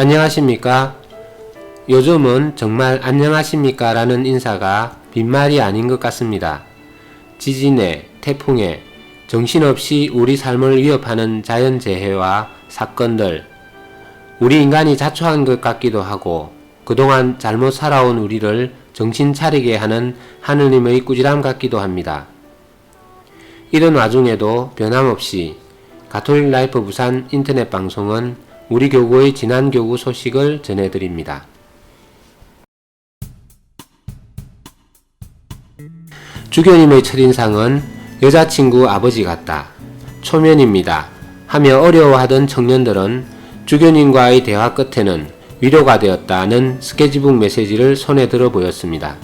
안녕하십니까? 요즘은 정말 안녕하십니까? 라는 인사가 빈말이 아닌 것 같습니다. 지진에, 태풍에, 정신없이 우리 삶을 위협하는 자연재해와 사건들, 우리 인간이 자초한 것 같기도 하고, 그동안 잘못 살아온 우리를 정신 차리게 하는 하느님의 꾸지람 같기도 합니다. 이런 와중에도 변함없이 가톨릭 라이프 부산 인터넷 방송은 우리 교구의 지난 교구 소식을 전해드립니다. 주교님의 첫인상은 여자친구 아버지 같다. 초면입니다. 하며 어려워하던 청년들은 주교님과의 대화 끝에는 위로가 되었다는 스케치북 메시지를 손에 들어 보였습니다.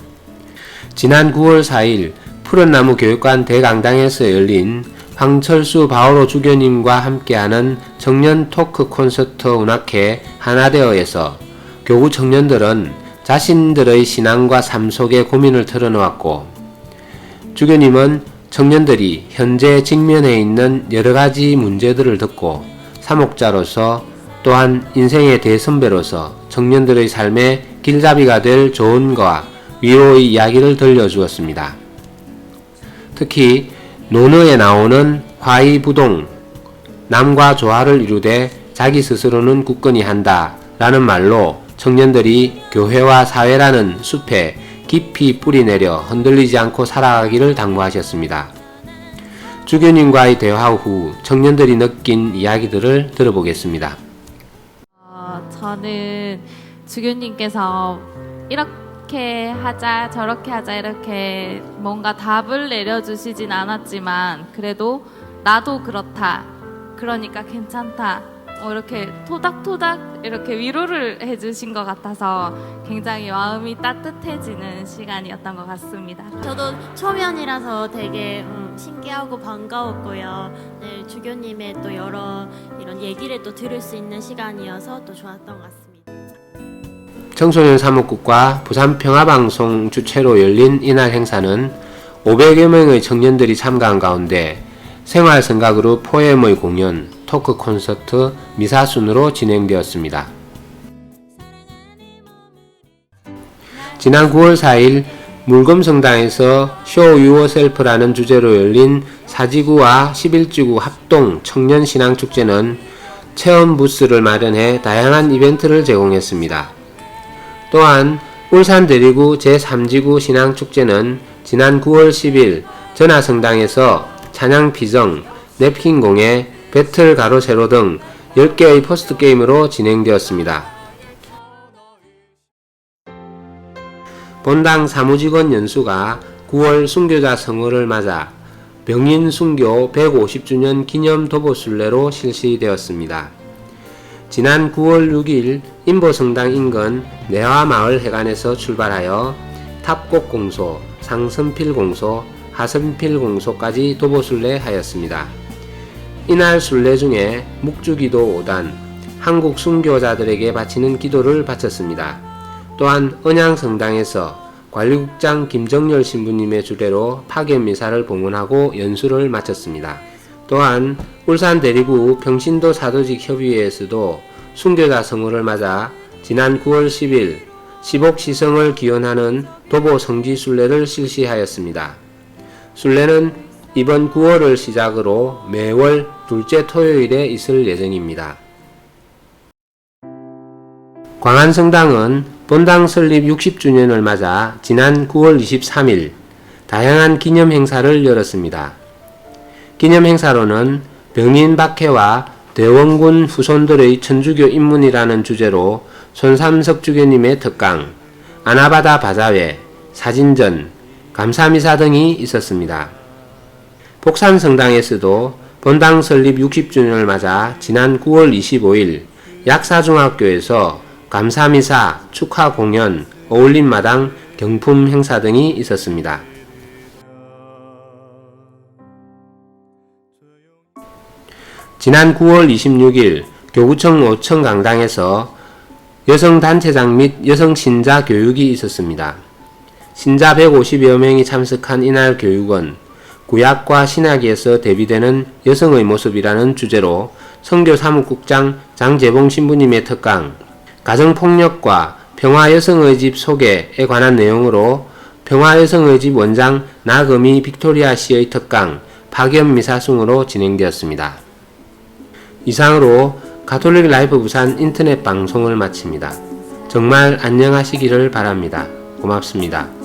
지난 9월 4일 푸른나무 교육관 대강당에서 열린 황철수 바오로 주교님과 함께하는 청년 토크 콘서트 운학회 하나되어에서 교구 청년들은 자신들의 신앙과 삶 속의 고민을 털어놓았고 주교님은 청년들이 현재 직면해 있는 여러 가지 문제들을 듣고 사목자로서 또한 인생의 대선배로서 청년들의 삶의 길잡이가 될 조언과 위로의 이야기를 들려주었습니다. 특히 논어에 나오는 화이부동 남과 조화를 이루되 자기 스스로는 굳건히 한다 라는 말로 청년들이 교회와 사회라는 숲에 깊이 뿌리내려 흔들리지 않고 살아가기를 당부하셨습니다. 주교님과의 대화 후 청년들이 느낀 이야기들을 들어보겠습니다. 어, 저는 주교님께서 이렇게 하자 저렇게 하자 이렇게 뭔가 답을 내려주시진 않았지만 그래도 나도 그렇다 그러니까 괜찮다 뭐 이렇게 토닥토닥 이렇게 위로를 해주신 것 같아서 굉장히 마음이 따뜻해지는 시간이었던 것 같습니다. 저도 초면이라서 되게 음, 신기하고 반가웠고요. 네, 주교님의 또 여러 이런 얘기를 또 들을 수 있는 시간이어서 또 좋았던 것 같습니다. 청소년 사무국과 부산평화방송 주최로 열린 이날 행사는 500여 명의 청년들이 참가한 가운데 생활성가그룹 포엠의 공연, 토크 콘서트, 미사 순으로 진행되었습니다. 지난 9월 4일 물금성당에서 쇼 유어셀프라는 주제로 열린 사지구와 11지구 합동 청년신앙축제는 체험 부스를 마련해 다양한 이벤트를 제공했습니다. 또한 울산 대리구 제3지구 신앙축제는 지난 9월 10일 전하성당에서 찬양 피정, 냅킨 공예, 배틀 가로 세로 등 10개의 포스트 게임으로 진행되었습니다. 본당 사무직원 연수가 9월 순교자 성호를 맞아 병인 순교 150주년 기념 도보순례로 실시되었습니다. 지난 9월 6일 인보성당 인근 내화마을 해관에서 출발하여 탑곡공소, 상선필공소, 하선필공소까지 도보순례 하였습니다. 이날 순례 중에 묵주기도 5단, 한국 순교자들에게 바치는 기도를 바쳤습니다. 또한 언양성당에서 관리국장 김정열 신부님의 주례로 파견미사를 봉헌하고 연수를 마쳤습니다. 또한 울산 대리구 평신도 사도직 협의회에서도 순교자 성호를 맞아 지난 9월 10일 시복 시성을 기원하는 도보 성지 순례를 실시하였습니다. 순례는 이번 9월을 시작으로 매월 둘째 토요일에 있을 예정입니다. 광안성당은 본당 설립 60주년을 맞아 지난 9월 23일 다양한 기념 행사를 열었습니다. 기념 행사로는 병인 박해와 대원군 후손들의 천주교 입문이라는 주제로 손삼석 주교님의 특강, 아나바다 바자회, 사진전, 감사미사 등이 있었습니다. 복산 성당에서도 본당 설립 60주년을 맞아 지난 9월 25일 약사중학교에서 감사미사, 축하 공연, 어울림마당, 경품 행사 등이 있었습니다. 지난 9월 26일 교구청 5천 강당에서 여성단체장 및 여성신자 교육이 있었습니다. 신자 150여 명이 참석한 이날 교육은 구약과 신약에서 대비되는 여성의 모습이라는 주제로 성교 사무국장 장재봉 신부님의 특강, 가정폭력과 평화 여성의 집 소개에 관한 내용으로 평화 여성의 집 원장 나금이 빅토리아 씨의 특강 파견 미사승으로 진행되었습니다. 이상으로 가톨릭 라이브 부산 인터넷 방송을 마칩니다. 정말 안녕하시기를 바랍니다. 고맙습니다.